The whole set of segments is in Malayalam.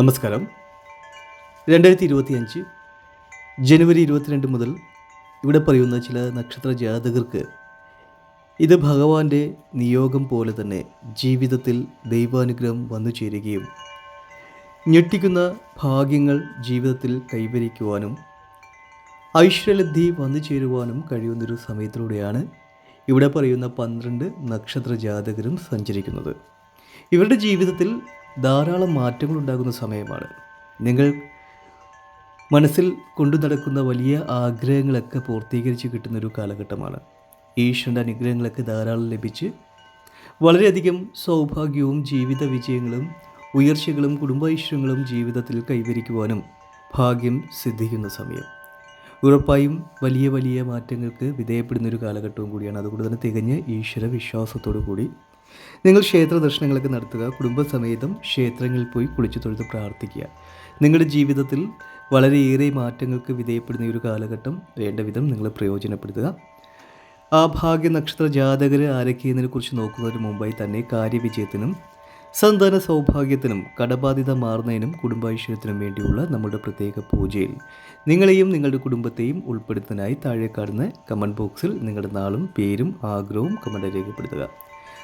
നമസ്കാരം. രണ്ടായിരത്തി ഇരുപത്തി അഞ്ച് ജനുവരി ഇരുപത്തിരണ്ട് മുതൽ ഇവിടെ പറയുന്ന ചില നക്ഷത്ര ജാതകർക്ക് ഇത് ഭഗവാന്റെ നിയോഗം പോലെ തന്നെ ജീവിതത്തിൽ ദൈവാനുഗ്രഹം വന്നു ചേരുകയും ഞെട്ടിക്കുന്ന ഭാഗ്യങ്ങൾ ജീവിതത്തിൽ കൈവരിക്കുവാനും ഐശ്വര്യലബ്ധി വന്നു ചേരുവാനും കഴിയുന്നൊരു സമയത്തിലൂടെയാണ് ഇവിടെ പറയുന്ന പന്ത്രണ്ട് നക്ഷത്ര ജാതകരും സഞ്ചരിക്കുന്നത്. ഇവരുടെ ജീവിതത്തിൽ ധാരാളം മാറ്റങ്ങൾ ഉണ്ടാകുന്ന സമയമാണ്. നിങ്ങൾ മനസ്സിൽ കൊണ്ടു നടക്കുന്ന വലിയ ആഗ്രഹങ്ങളൊക്കെ പൂർത്തീകരിച്ച് കിട്ടുന്നൊരു കാലഘട്ടമാണ്. ഈശ്വരന്റെ അനുഗ്രഹങ്ങളൊക്കെ ധാരാളം ലഭിച്ച് വളരെയധികം സൗഭാഗ്യവും ജീവിത വിജയങ്ങളും ഉയർച്ചകളും കുടുംബൈശ്വര്യങ്ങളും ജീവിതത്തിൽ കൈവരിക്കുവാനും ഭാഗ്യം സിദ്ധിക്കുന്ന സമയം. ഉറപ്പായും വലിയ വലിയ മാറ്റങ്ങൾക്ക് വിധേയപ്പെടുന്നൊരു കാലഘട്ടവും കൂടിയാണ്. അതുകൊണ്ട് തന്നെ തികഞ്ഞ ഈശ്വര വിശ്വാസത്തോടു കൂടി നിങ്ങൾ ക്ഷേത്ര ദർശനങ്ങളൊക്കെ നടത്തുക കുടുംബസമേതം ക്ഷേത്രങ്ങളിൽ പോയി കുളിച്ചു തൊഴുത് പ്രാർത്ഥിക്കുക. നിങ്ങളുടെ ജീവിതത്തിൽ വളരെയേറെ മാറ്റങ്ങൾക്ക് വിധേയപ്പെടുന്ന ഒരു കാലഘട്ടം വേണ്ട വിധം നിങ്ങൾ പ്രയോജനപ്പെടുത്തുക. ആ ഭാഗ്യ നക്ഷത്ര ജാതകർ ആരൊക്കെയെന്നതിനെ കുറിച്ച് നോക്കുന്നതിന് മുമ്പായി തന്നെ കാര്യവിജയത്തിനും സന്താന സൗഭാഗ്യത്തിനും കടബാധ്യത മാറുന്നതിനും കുടുംബാശ്വര്യത്തിനും വേണ്ടിയുള്ള നമ്മുടെ പ്രത്യേക പൂജയിൽ നിങ്ങളെയും നിങ്ങളുടെ കുടുംബത്തെയും ഉൾപ്പെടുത്തുന്നതിനായി താഴെ കാണുന്ന കമന്റ് ബോക്സിൽ നിങ്ങളുടെ നാളും പേരും ആഗ്രഹവും കമന്റ് രേഖപ്പെടുത്തുക.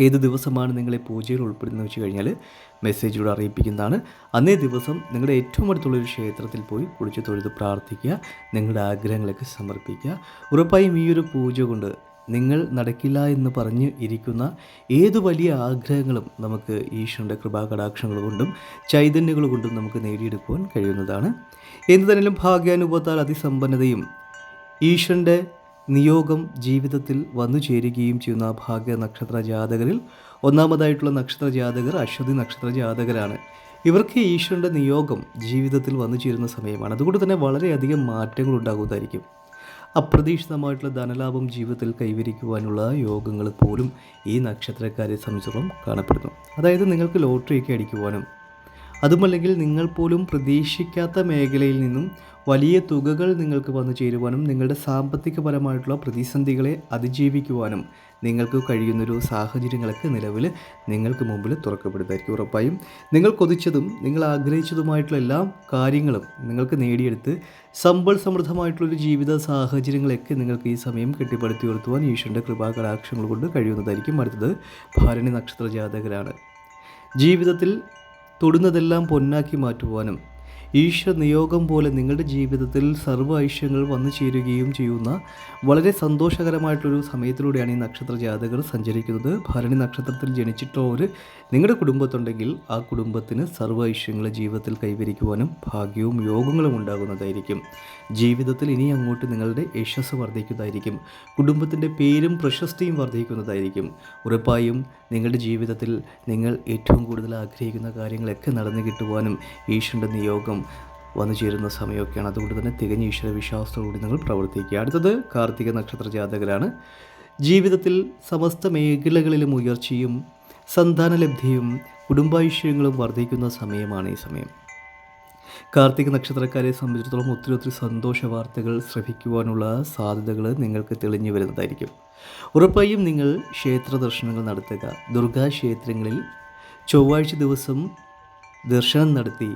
ഏത് ദിവസമാണ് നിങ്ങളെ പൂജയിൽ ഉൾപ്പെടുന്നത് വെച്ച് കഴിഞ്ഞാൽ മെസ്സേജിലൂടെ അറിയിപ്പിക്കുന്നതാണ്. അന്നേ ദിവസം നിങ്ങളുടെ ഏറ്റവും അടുത്തുള്ള ഒരു ക്ഷേത്രത്തിൽ പോയി കുളിച്ച് തൊഴുത് പ്രാർത്ഥിക്കുക നിങ്ങളുടെ ആഗ്രഹങ്ങളൊക്കെ സമർപ്പിക്കുക. ഉറപ്പായും ഈ ഒരു പൂജ കൊണ്ട് നിങ്ങൾ നടക്കില്ല എന്ന് പറഞ്ഞ് ഇരിക്കുന്ന ഏത് വലിയ ആഗ്രഹങ്ങളും നമുക്ക് ഈശ്വരന്റെ കൃപാകടാക്ഷങ്ങൾ കൊണ്ടും ചൈതന്യങ്ങൾ കൊണ്ടും നമുക്ക് നേടിയെടുക്കുവാൻ കഴിയുന്നതാണ്. എന്തു തന്നെയും ഭാഗ്യാനുഭവത്താൽ അതിസമ്പന്നതയും ഈശ്വരന്റെ നിയോഗം ജീവിതത്തിൽ വന്നു ചേരുകയും ചെയ്യുന്ന ഭാഗ്യ നക്ഷത്ര ജാതകരിൽ ഒന്നാമതായിട്ടുള്ള നക്ഷത്ര ജാതകർ അശ്വതി നക്ഷത്ര ജാതകരാണ്. ഇവർക്ക് ഈശ്വരന്റെ നിയോഗം ജീവിതത്തിൽ വന്നു ചേരുന്ന സമയമാണ്. അതുകൊണ്ട് തന്നെ വളരെയധികം മാറ്റങ്ങൾ ഉണ്ടാകുന്നതായിരിക്കും. അപ്രതീക്ഷിതമായിട്ടുള്ള ധനലാഭം ജീവിതത്തിൽ കൈവരിക്കുവാനുള്ള യോഗങ്ങൾ പോലും ഈ നക്ഷത്രക്കാരെ സംബന്ധിച്ചിടത്തോളം കാണപ്പെടുന്നു. അതായത് നിങ്ങൾക്ക് ലോട്ടറിയൊക്കെ അടിക്കുവാനും അതുമല്ലെങ്കിൽ നിങ്ങൾ പോലും പ്രതീക്ഷിക്കാത്ത മേഖലയിൽ നിന്നും വലിയ തുകകൾ നിങ്ങൾക്ക് വന്നു ചേരുവാനും നിങ്ങളുടെ സാമ്പത്തികപരമായിട്ടുള്ള പ്രതിസന്ധികളെ അതിജീവിക്കുവാനും നിങ്ങൾക്ക് കഴിയുന്നൊരു സാഹചര്യങ്ങളൊക്കെ നിലവിൽ നിങ്ങൾക്ക് മുമ്പിൽ തുറക്കപ്പെടുന്നതായിരിക്കും ഉറപ്പായും. നിങ്ങൾ കൊതിച്ചതും നിങ്ങൾ ആഗ്രഹിച്ചതുമായിട്ടുള്ള എല്ലാ കാര്യങ്ങളും നിങ്ങൾക്ക് നേടിയെടുത്ത് സമ്പൽ സമൃദ്ധമായിട്ടുള്ളൊരു ജീവിത സാഹചര്യങ്ങളൊക്കെ നിങ്ങൾക്ക് ഈ സമയം കെട്ടിപ്പടുത്തി ഉയർത്തുവാൻ ഈശ്വരന്റെ കൃപാകടാക്ഷങ്ങൾ കൊണ്ട് കഴിയുന്നതായിരിക്കും അടുത്തത് ഭാരണി നക്ഷത്ര ജാതകരാണ്. ജീവിതത്തിൽ തൊടുന്നതെല്ലാം പൊന്നാക്കി മാറ്റുവാനും ഈശ്വര നിയോഗം പോലെ നിങ്ങളുടെ ജീവിതത്തിൽ സർവ ഐശ്വര്യങ്ങൾ വന്നു ചേരുകയും ചെയ്യുന്ന വളരെ സന്തോഷകരമായിട്ടൊരു സമയത്തിലൂടെയാണ് ഈ നക്ഷത്ര ജാതകർ സഞ്ചരിക്കുന്നത്. ഭരണി നക്ഷത്രത്തിൽ ജനിച്ചിട്ടുള്ളവർ നിങ്ങളുടെ കുടുംബത്തുണ്ടെങ്കിൽ ആ കുടുംബത്തിന് സർവ ഐശ്വര്യങ്ങൾ ജീവിതത്തിൽ കൈവരിക്കുവാനും ഭാഗ്യവും യോഗങ്ങളും ഉണ്ടാകുന്നതായിരിക്കും. ജീവിതത്തിൽ ഇനി അങ്ങോട്ട് നിങ്ങളുടെ യശസ് വർദ്ധിക്കുന്നതായിരിക്കും. കുടുംബത്തിന്റെ പേരും പ്രശസ്തിയും വർദ്ധിക്കുന്നതായിരിക്കും. ഉറപ്പായും നിങ്ങളുടെ ജീവിതത്തിൽ നിങ്ങൾ ഏറ്റവും കൂടുതൽ ആഗ്രഹിക്കുന്ന കാര്യങ്ങളൊക്കെ നടന്നു കിട്ടുവാനും ഈശ്വരന്റെ നിയോഗം വന്നു ചേരുന്ന സമയമൊക്കെയാണ്. അതുകൊണ്ട് തന്നെ തികഞ്ഞ ഈശ്വര വിശ്വാസത്തോടുകൂടി നിങ്ങൾ പ്രവർത്തിക്കുക. അടുത്തത് കാർത്തിക നക്ഷത്ര ജാതകരാണ്. ജീവിതത്തിൽ സമസ്ത മേഖലകളിലും ഉയർച്ചയും സന്താനലബ്ധിയും കുടുംബൈശ്വര്യങ്ങളും വർദ്ധിക്കുന്ന സമയമാണ് ഈ സമയം. കാർത്തിക നക്ഷത്രക്കാരെ സംബന്ധിച്ചിടത്തോളം ഒത്തിരി ഒത്തിരി സന്തോഷ വാർത്തകൾ ശ്രവിക്കുവാനുള്ള സാധ്യതകൾ നിങ്ങൾക്ക് തെളിഞ്ഞു വരുന്നതായിരിക്കും. ഉറപ്പായും നിങ്ങൾ ക്ഷേത്ര ദർശനങ്ങൾ നടത്തുക. ദുർഗാ ക്ഷേത്രങ്ങളിൽ ചൊവ്വാഴ്ച ദിവസം ദർശനം നടത്തി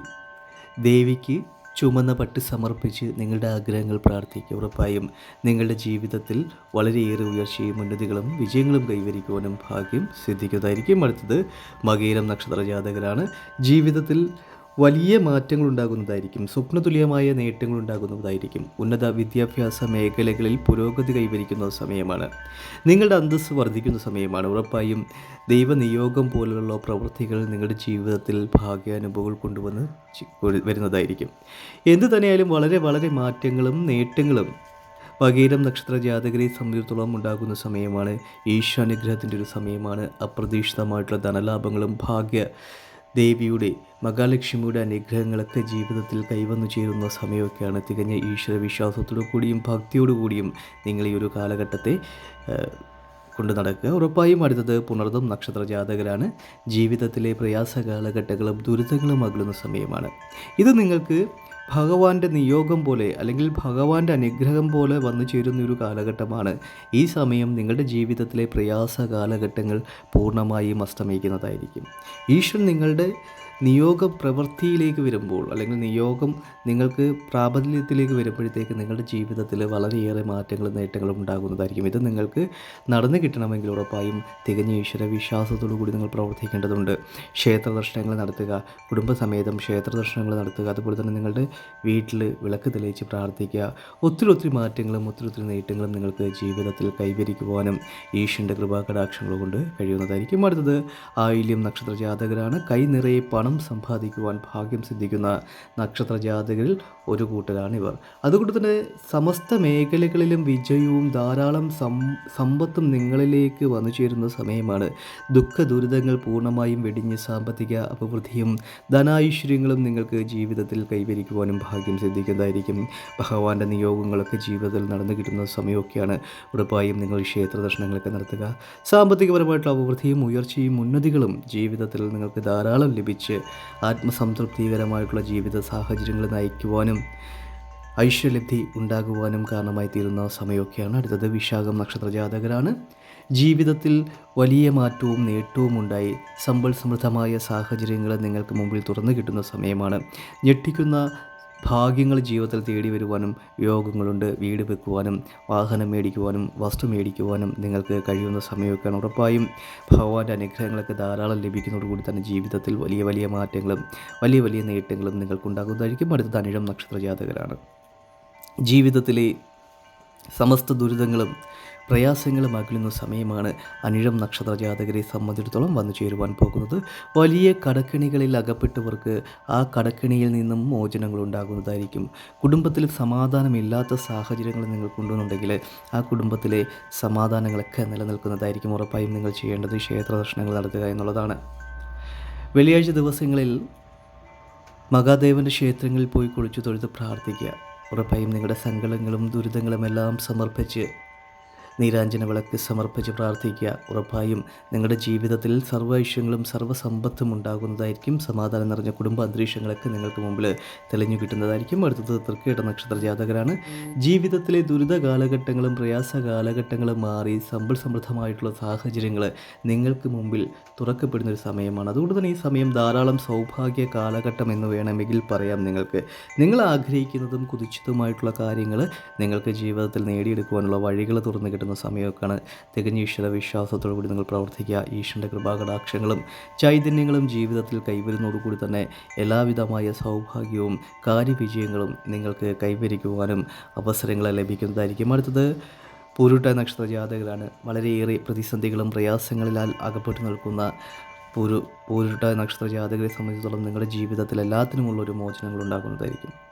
ദേവിക്ക് ചുമന്ന പട്ട് സമർപ്പിച്ച് നിങ്ങളുടെ ആഗ്രഹങ്ങൾ പ്രാർത്ഥിക്കുക. ഉറപ്പായും നിങ്ങളുടെ ജീവിതത്തിൽ വളരെയേറെ ഉയർച്ചയും ഉന്നതികളും വിജയങ്ങളും കൈവരിക്കുവാനും ഭാഗ്യം സിദ്ധിക്കുന്നതായിരിക്കും. അടുത്തത് മകേരം നക്ഷത്ര ജാതകരാണ് ജീവിതത്തിൽ വലിയ മാറ്റങ്ങൾ ഉണ്ടാകുന്നതായിരിക്കും. സ്വപ്നതുല്യമായ നേട്ടങ്ങൾ ഉണ്ടാകുന്നതായിരിക്കും. ഉന്നത വിദ്യാഭ്യാസ മേഖലകളിൽ പുരോഗതി കൈവരിക്കുന്ന സമയമാണ്. നിങ്ങളുടെ അന്തസ്സ് വർദ്ധിക്കുന്ന സമയമാണ്. ഉറപ്പായും ദൈവനിയോഗം പോലുള്ള പ്രവൃത്തികൾ നിങ്ങളുടെ ജീവിതത്തിൽ ഭാഗ്യാനുഭവങ്ങൾ കൊണ്ടുവന്ന് വരുന്നതായിരിക്കും. എന്തു തന്നെയായാലും വളരെ വളരെ മാറ്റങ്ങളും നേട്ടങ്ങളും വകീരം നക്ഷത്ര ജാതകരെ സംബന്ധിച്ചിടത്തോളം ഉണ്ടാകുന്ന സമയമാണ്. ഈശ്വാനുഗ്രഹത്തിന്റെ ഒരു സമയമാണ്. അപ്രതീക്ഷിതമായിട്ടുള്ള ധനലാഭങ്ങളും ഭാഗ്യ ദേവിയുടെ മഹാലക്ഷ്മിയുടെ അനുഗ്രഹങ്ങളൊക്കെ ജീവിതത്തിൽ കൈവന്നു ചേരുന്ന സമയമൊക്കെയാണ് തികഞ്ഞ ഈശ്വര വിശ്വാസത്തോടു കൂടിയും ഭക്തിയോടുകൂടിയും നിങ്ങൾ ഈ ഒരു കാലഘട്ടത്തെ കൊണ്ട് നടക്കുക. ഉറപ്പായും അടുത്തത് പുണർദം നക്ഷത്ര ജാതകരാണ്. ജീവിതത്തിലെ പ്രയാസ കാലഘട്ടങ്ങളും ദുരിതങ്ങളും അകലുന്ന സമയമാണ്. ഇത് നിങ്ങൾക്ക് ഭഗവാന്റെ നിയോഗം പോലെ അല്ലെങ്കിൽ ഭഗവാന്റെ അനുഗ്രഹം പോലെ വന്നു ചേരുന്ന ഒരു കാലഘട്ടമാണ് ഈ സമയം നിങ്ങളുടെ ജീവിതത്തിലെ പ്രയാസ കാലഘട്ടങ്ങൾ പൂർണമായും അസ്തമിക്കുന്നതായിരിക്കും. ഈശ്വരൻ നിങ്ങളുടെ നിയോഗ പ്രവൃത്തിയിലേക്ക് വരുമ്പോൾ അല്ലെങ്കിൽ നിയോഗം നിങ്ങൾക്ക് പ്രാബല്യത്തിലേക്ക് വരുമ്പോഴത്തേക്ക് നിങ്ങളുടെ ജീവിതത്തിൽ വളരെയേറെ മാറ്റങ്ങളും നേട്ടങ്ങളും ഉണ്ടാകുന്നതായിരിക്കും. ഇത് നിങ്ങൾക്ക് നടന്നു കിട്ടണമെങ്കിൽ ഉറപ്പായും തികഞ്ഞ ഈശ്വര വിശ്വാസത്തോടു കൂടി നിങ്ങൾ പ്രവർത്തിക്കേണ്ടതുണ്ട്. ക്ഷേത്ര ദർശനങ്ങൾ നടത്തുക കുടുംബസമേതം ക്ഷേത്ര ദർശനങ്ങൾ നടത്തുക അതുപോലെ തന്നെ നിങ്ങളുടെ വീട്ടിൽ വിളക്ക് തെളിയിച്ച് പ്രാർത്ഥിക്കുക. ഒത്തിരി ഒത്തിരി മാറ്റങ്ങളും ഒത്തിരി ഒത്തിരി നേട്ടങ്ങളും നിങ്ങൾക്ക് ജീവിതത്തിൽ കൈവരിക്കുവാനും ഈശ്വരന്റെ കൃപാകടാക്ഷങ്ങൾ കൊണ്ട് കഴിയുന്നതായിരിക്കും. അടുത്തത് ആയില്യം നക്ഷത്ര ജാതകരാണ് കൈ നിറയെ പണം സമ്പാദിക്കുവാൻ ഭാഗ്യം സിദ്ധിക്കുന്ന നക്ഷത്ര ജാതകരിൽ ഒരു കൂട്ടരാണിവർ അതുകൊണ്ട് തന്നെ സമസ്ത മേഖലകളിലും വിജയവും ധാരാളം സമ്പത്തും നിങ്ങളിലേക്ക് വന്നു ചേരുന്ന സമയമാണ്. ദുഃഖ ദുരിതങ്ങൾ പൂർണമായും വെടിഞ്ഞ് സാമ്പത്തിക അഭിവൃദ്ധിയും ധനൈശ്വര്യങ്ങളും നിങ്ങൾക്ക് ജീവിതത്തിൽ കൈവരിക്കുവാനും ഭാഗ്യം സിദ്ധിക്കുന്നതായിരിക്കും. ഭഗവാന്റെ നിയോഗങ്ങളൊക്കെ ജീവിതത്തിൽ നടന്നു കിട്ടുന്ന സമയമൊക്കെയാണ്. ഉറപ്പായും നിങ്ങൾ ക്ഷേത്ര ദർശനങ്ങളൊക്കെ നടത്തുക. സാമ്പത്തികപരമായിട്ടുള്ള അഭിവൃദ്ധിയും ഉയർച്ചയും ഉന്നതികളും ജീവിതത്തിൽ നിങ്ങൾക്ക് ധാരാളം ലഭിച്ച് ആത്മസംതൃപ്തികരമായിട്ടുള്ള ജീവിത സാഹചര്യങ്ങൾ നയിക്കുവാനും ഐശ്വര്യലബ്ധി ഉണ്ടാകുവാനും കാരണമായി തീരുന്ന സമയമൊക്കെയാണ് അടുത്തത്. വിശാഖം നക്ഷത്ര ജാതകരാണ്. ജീവിതത്തിൽ വലിയ മാറ്റവും നേട്ടവും ഉണ്ടായി. സമ്പൽ സമൃദ്ധമായ സാഹചര്യങ്ങൾ നിങ്ങൾക്ക് മുമ്പിൽ തുറന്നു കിട്ടുന്ന സമയമാണ്. ഞെട്ടിക്കുന്ന ഭാഗ്യങ്ങൾ ജീവിതത്തിൽ തേടി വരുവാനും യോഗങ്ങളുണ്ട് വീട് വെക്കുവാനും വാഹനം മേടിക്കുവാനും വസ്തു മേടിക്കുവാനും നിങ്ങൾക്ക് കഴിയുന്ന സമയമൊക്കെയാണ്. ഉറപ്പായും ഭഗവാന്റെ അനുഗ്രഹങ്ങളൊക്കെ ധാരാളം ലഭിക്കുന്നതോടുകൂടി തന്നെ ജീവിതത്തിൽ വലിയ വലിയ മാറ്റങ്ങളും വലിയ വലിയ നേട്ടങ്ങളും നിങ്ങൾക്കുണ്ടാകുന്നതായിരിക്കും. അടുത്ത അനിഴം നക്ഷത്ര ജാതകരാണ് ജീവിതത്തിലെ സമസ്ത ദുരിതങ്ങളും പ്രയാസങ്ങളും അകലുന്ന സമയമാണ് അനിഴം നക്ഷത്ര ജാതകരെ സംബന്ധിച്ചിടത്തോളം വന്നു ചേരുവാൻ പോകുന്നത്. വലിയ കടക്കിണികളിൽ അകപ്പെട്ടവർക്ക് ആ കടക്കിണിയിൽ നിന്നും മോചനങ്ങൾ ഉണ്ടാകുന്നതായിരിക്കും. കുടുംബത്തിൽ സമാധാനമില്ലാത്ത സാഹചര്യങ്ങൾ നിങ്ങൾ കൊണ്ടുവന്നുണ്ടെങ്കിൽ ആ കുടുംബത്തിലെ സമാധാനങ്ങളൊക്കെ നിലനിൽക്കുന്നതായിരിക്കും. ഉറപ്പായും നിങ്ങൾ ചെയ്യേണ്ടത് ക്ഷേത്ര ദർശനങ്ങൾ നടത്തുക എന്നുള്ളതാണ്. വെള്ളിയാഴ്ച ദിവസങ്ങളിൽ മഹാദേവന്റെ ക്ഷേത്രങ്ങളിൽ പോയി കുളിച്ചു തൊഴുത് പ്രാർത്ഥിക്കുക. ഉറപ്പായും നിങ്ങളുടെ സങ്കടങ്ങളും ദുരിതങ്ങളും എല്ലാം സമർപ്പിച്ച് നീരാഞ്ജന വിളക്ക് സമർപ്പിച്ച് പ്രാർത്ഥിക്കുക. ഉറപ്പായും നിങ്ങളുടെ ജീവിതത്തിൽ സർവ ഐശ്വര്യങ്ങളും സർവസമ്പത്തും ഉണ്ടാകുന്നതായിരിക്കും. സമാധാനം നിറഞ്ഞ കുടുംബ അന്തരീക്ഷങ്ങളൊക്കെ നിങ്ങൾക്ക് മുമ്പിൽ തെളിഞ്ഞു കിട്ടുന്നതായിരിക്കും. അടുത്തത് തൃക്കേട്ട നക്ഷത്ര ജാതകരാണ്. ജീവിതത്തിലെ ദുരിത കാലഘട്ടങ്ങളും പ്രയാസ കാലഘട്ടങ്ങളും മാറി സമ്പൽ സമൃദ്ധമായിട്ടുള്ള സാഹചര്യങ്ങൾ നിങ്ങൾക്ക് മുമ്പിൽ തുറക്കപ്പെടുന്ന ഒരു സമയമാണ്. അതുകൊണ്ട് തന്നെ ഈ സമയം ധാരാളം സൗഭാഗ്യ കാലഘട്ടം എന്ന് വേണമെങ്കിൽ പറയാം നിങ്ങൾക്ക്. നിങ്ങൾ ആഗ്രഹിക്കുന്നതും കുതിച്ചതുമായിട്ടുള്ള കാര്യങ്ങൾ നിങ്ങൾക്ക് ജീവിതത്തിൽ നേടിയെടുക്കുവാനുള്ള വഴികൾ തുറന്നു കിട്ടുന്ന സമയമൊക്കെയാണ് തികഞ്ഞ ഈശ്വര വിശ്വാസത്തോടു കൂടി നിങ്ങൾ പ്രവർത്തിക്കുക. ഈശ്വരന്റെ കൃപാകടാക്ഷങ്ങളും ചൈതന്യങ്ങളും ജീവിതത്തിൽ കൈവരുന്നതോടുകൂടി തന്നെ എല്ലാവിധമായ സൗഭാഗ്യവും കാര്യവിജയങ്ങളും നിങ്ങൾക്ക് കൈവരിക്കുവാനും അവസരങ്ങൾ ലഭിക്കുന്നതായിരിക്കും. അടുത്തത് പൂരുട്ട നക്ഷത്ര ജാതകരാണ്. വളരെയേറെ പ്രതിസന്ധികളും പ്രയാസങ്ങളിലാൽ അകപ്പെട്ടു നിൽക്കുന്ന പൂരു പൂരുട്ട നക്ഷത്ര ജാതകരെ സംബന്ധിച്ചിടത്തോളം നിങ്ങളുടെ ജീവിതത്തിൽ എല്ലാത്തിനുമുള്ള ഒരു മോചനങ്ങൾ ഉണ്ടാകുന്നതായിരിക്കും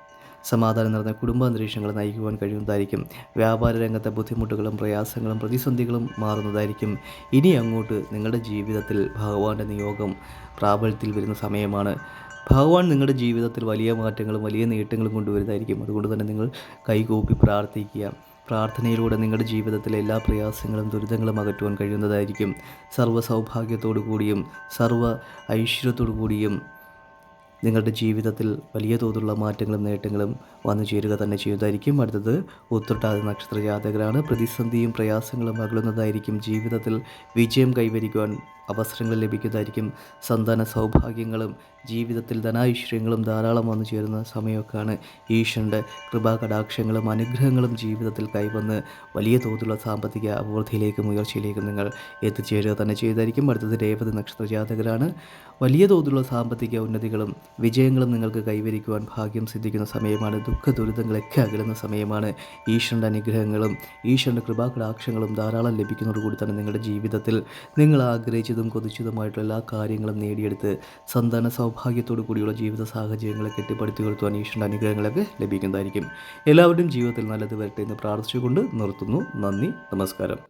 സമാധാനം നിറഞ്ഞ കുടുംബാന്തരീക്ഷങ്ങൾ നയിക്കുവാൻ കഴിയുന്നതായിരിക്കും. വ്യാപാര രംഗത്തെ ബുദ്ധിമുട്ടുകളും പ്രയാസങ്ങളും പ്രതിസന്ധികളും മാറുന്നതായിരിക്കും. ഇനി അങ്ങോട്ട് നിങ്ങളുടെ ജീവിതത്തിൽ ഭഗവാന്റെ നിയോഗം പ്രാബല്യത്തിൽ വരുന്ന സമയമാണ്. ഭഗവാൻ നിങ്ങളുടെ ജീവിതത്തിൽ വലിയ മാറ്റങ്ങളും വലിയ നേട്ടങ്ങളും കൊണ്ടുവരുന്നതായിരിക്കും. അതുകൊണ്ട് തന്നെ നിങ്ങൾ കൈകൂപ്പി പ്രാർത്ഥിക്കുക. പ്രാർത്ഥനയിലൂടെ നിങ്ങളുടെ ജീവിതത്തിലെ എല്ലാ പ്രയാസങ്ങളും ദുരിതങ്ങളും അകറ്റുവാൻ കഴിയുന്നതായിരിക്കും. സർവ സൗഭാഗ്യത്തോടു കൂടിയും സർവ ഐശ്വര്യത്തോടു കൂടിയും നിങ്ങളുടെ ജീവിതത്തിൽ വലിയ തോതിലുള്ള മാറ്റങ്ങളും നേട്ടങ്ങളും വന്നു ചേരുക തന്നെ ചെയ്യുന്നതായിരിക്കും. അടുത്തത് ഉത്രട്ടാതി നക്ഷത്ര ജാതകരാണ്. പ്രതിസന്ധിയും പ്രയാസങ്ങളും അകലുന്നതായിരിക്കും ജീവിതത്തിൽ വിജയം കൈവരിക്കുവാൻ അവസരങ്ങൾ ലഭിക്കുന്നതായിരിക്കും. സന്താന സൗഭാഗ്യങ്ങളും ജീവിതത്തിൽ ധനാഐശ്വര്യങ്ങളും ധാരാളം വന്നു ചേരുന്ന സമയമൊക്കെയാണ് ഈശ്വരന്റെ കൃപാകടാക്ഷങ്ങളും അനുഗ്രഹങ്ങളും ജീവിതത്തിൽ കൈവന്ന് വലിയ തോതിലുള്ള സാമ്പത്തിക അഭിവൃദ്ധിയിലേക്കും ഉയർച്ചയിലേക്കും നിങ്ങൾ എത്തിച്ചേരുക തന്നെ ചെയ്തായിരിക്കും അടുത്തത് രേവതി നക്ഷത്ര ജാതകരാണ്. വലിയ തോതിലുള്ള സാമ്പത്തിക ഉന്നതികളും വിജയങ്ങളും നിങ്ങൾക്ക് കൈവരിക്കുവാൻ ഭാഗ്യം സിദ്ധിക്കുന്ന സമയമാണ്. ദുഃഖ ദുരിതങ്ങളൊക്കെ അകലുന്ന സമയമാണ് ഈശ്വരന്റെ അനുഗ്രഹങ്ങളും ഈശ്വരന്റെ കൃപാകടാക്ഷങ്ങളും ധാരാളം ലഭിക്കുന്നതോടുകൂടി തന്നെ നിങ്ങളുടെ ജീവിതത്തിൽ നിങ്ങൾ ആഗ്രഹിച്ചതും കൊതിച്ചതുമായിട്ടുള്ള എല്ലാ കാര്യങ്ങളും നേടിയെടുത്ത് സന്താന സൗഭാഗ്യത്തോടു കൂടിയുള്ള ജീവിത സാഹചര്യങ്ങളെ കെട്ടിപ്പടുത്തി കൊടുത്തു ഈശ്വരന്റെ അനുഗ്രഹങ്ങളൊക്കെ ലഭിക്കുന്നതായിരിക്കും. എല്ലാവരുടെയും ജീവിതത്തിൽ നല്ലത് വരട്ടെ എന്ന് പ്രാർത്ഥിച്ചുകൊണ്ട് നിർത്തുന്നു. നന്ദി. നമസ്കാരം.